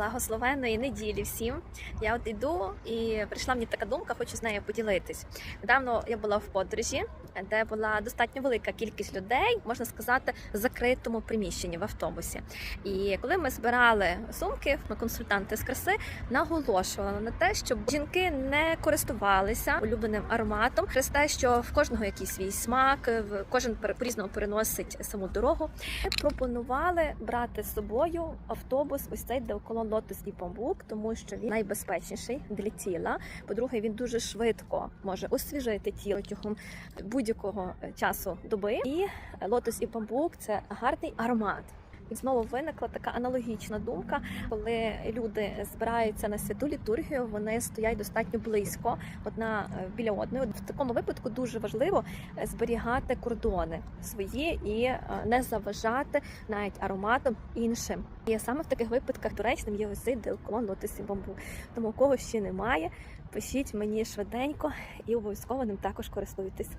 Благословенної неділі всім. Я от іду і прийшла мені така думка, хочу з нею поділитись. Недавно я була в подорожі, де була достатньо велика кількість людей, можна сказати, в закритому приміщенні в автобусі. І коли ми збирали сумки, ми консультанти з краси наголошували на те, щоб жінки не користувалися улюбленим ароматом, через те, що в кожного якийсь свій смак, кожен пере- по-різному переносить саму дорогу. Пропонували брати з собою автобус, ось цей де около лотос і бамбук, тому що він найбезпечніший для тіла. По-друге, він дуже швидко може освіжити тіло протягом будь-якого е, часу доби. І лотос і бамбук це гарний аромат. І знову виникла така аналогічна думка, коли люди збираються на святу літургію, вони стоять достатньо близько одна е, біля одної. В такому випадку дуже важливо е, зберігати кордони свої і е, не заважати навіть ароматом іншим. І саме в таких випадках доречним є ось цей деоколон лотосі бамбук. Тому у кого ще немає, пишіть мені швиденько і обов'язково ним також користуйтесь.